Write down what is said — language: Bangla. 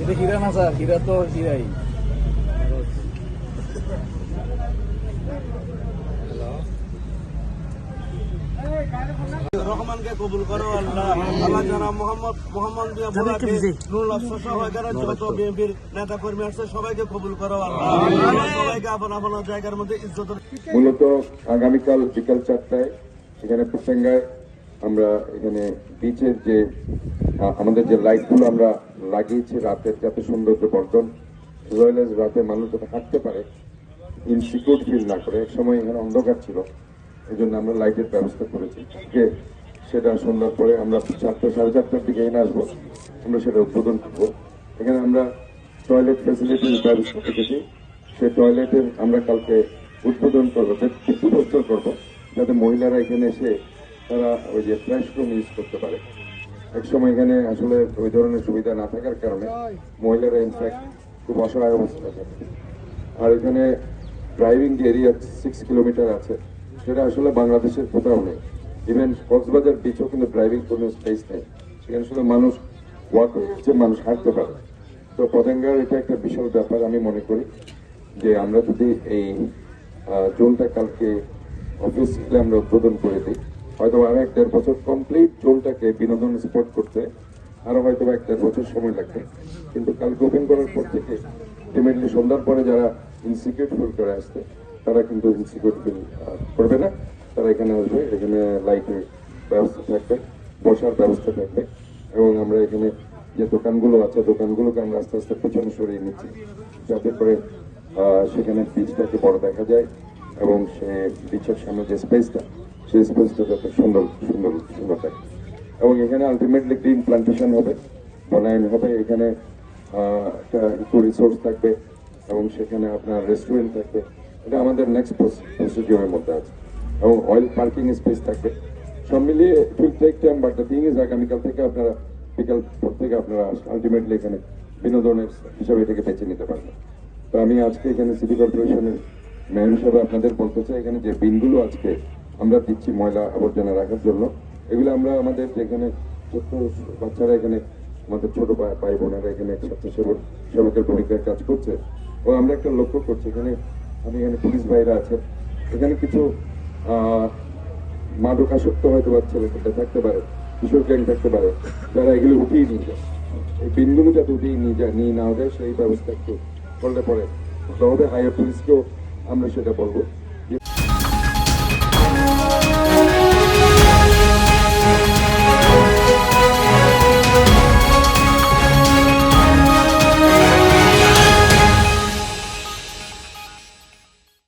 এটা হীরা না স্যার? হীরা তো হীরাই। রহমানকে কবুল করো আল্লাহ আল্লাহ যারা মোহাম্মদ মোহাম্মদ দিয়া বলাকে নুরুল আফসার সহ যারা যত বিএনপির নেতা কর্মী আছে সবাইকে কবুল করো আল্লাহ আল্লাহ সবাইকে আপন আপন জায়গার মধ্যে ইজ্জত মূলত আগামীকাল বিকাল চারটায় এখানে পুষ্টাঙ্গায় আমরা এখানে বিচের যে আমাদের যে লাইটগুলো আমরা লাগিয়েছি রাতের যাতে সৌন্দর্য বর্ধন রয়েল রাতে মানুষ যাতে হাঁটতে পারে ইনসিকিউর ফিল না করে এক সময় এখানে অন্ধকার ছিল এই জন্য আমরা লাইটের ব্যবস্থা করেছি। যে সেটা সন্ধ্যার পরে আমরা চারটা সাড়ে চারটার দিকে এনে আসব, আমরা সেটা উদ্বোধন করব। এখানে আমরা টয়লেট ফেসিলিটির ব্যবস্থা রেখেছি সেই টয়লেটের আমরা কালকে উদ্বোধন করব। মহিলারা এখানে এসে তারা ওই যে ফ্রেশ রুম ইউজ করতে পারে। এক সময় এখানে আসলে ওই ধরনের সুবিধা না থাকার কারণে মহিলারা ইনফ্যাক্ট খুব অসহায় অবস্থায় থাকে। আর এখানে ড্রাইভিং যে এরিয়া সিক্স কিলোমিটার আছে। সেটা আসলে বাংলাদেশের কোথাও নেই। ইভেন কক্সবাজার বিচও কিন্তু ড্রাইভিং কোনো স্পেস নেই। সেখানে শুধু মানুষ ওয়াক হচ্ছে মানুষ হাঁটতে পারে। তো পতেঙ্গার এটা একটা বিশাল ব্যাপার আমি মনে করি যে আমরা যদি এই জোনটা কালকে অফিসিয়ালি আমরা উদ্বোধন করে দিই। হয়তো আর এক দেড় বছর কমপ্লিট জোনটাকে বিনোদন স্পট করতে আরও হয়তো এক দেড় বছর সময় লাগবে। কিন্তু কালকে ওপেন করার পর থেকে আলটিমেটলি সন্ধ্যার পরে যারা ইনসিকিউট ফিল করে আসছে, তারা কিন্তু ইনসিকিউর ফিল করবে না। তারা এখানে আসবে, এখানে লাইটের ব্যবস্থা থাকবে, বসার ব্যবস্থা থাকবে। এবং আমরা এখানে যে দোকানগুলো আছে, দোকানগুলোকে আমরা আস্তে আস্তে পেছনে সরিয়ে নিচ্ছি। যাতে করে সেখানে বীজটাকে বড় দেখা যায়। এবং সে বীজের সামনে যে স্পেসটা সেই স্পেসটা যাতে সুন্দর সুন্দর সুন্দর থাকে এবং এখানে আলটিমেটলি গ্রিন প্লান্টেশন হবে, বনায়ন হবে। এখানে একটা ইকো রিসোর্স থাকবে এবং সেখানে আপনার রেস্টুরেন্ট থাকবে। এটা আমাদের নেক্সট প্রসিডিওরের মধ্যে আছে। এবং অয়েল পার্কিং স্পেস থাকবে। সব মিলিয়ে ঠিক take time but the thing is আগামীকাল থেকে আপনারা, বিকাল থেকে আপনারা আলটিমেটলি এখানে বিনোদনের হিসাবে এটাকে বেছে নিতে পারবেন। তো আমি আজকে এখানে সিটি কর্পোরেশনের মেয়র হিসাবে আপনাদের বলতে চাই, এখানে যে বিনগুলো আজকে আমরা দিচ্ছি, ময়লা আবর্জনা রাখার জন্য, এগুলো আমরা আমাদের যেখানে ছোট্ট বাচ্চারা এখানে, আমাদের ছোট ভাই বোনেরা এখানে স্বেচ্ছাসেবক সেবকের ভূমিকায় কাজ করছে। ও আমরা একটা লক্ষ্য করছি, এখানে আমি এখানে পুলিশ ভাইরা আছে। এখানে কিছু মাদকাসক্ত হয়তো বা ছেলেটা থাকতে পারে, কিশোর গ্যাং থাকতে পারে, যারা এগুলো উঠিয়ে নিয়ে যায়। এই বিনগুলো যাতে উঠিয়ে নিয়ে যায়, নিয়ে না যায়, সেই ব্যবস্থা একটু করলে পরে। তবে হায়ার পুলিশকেও আমরা সেটা বলব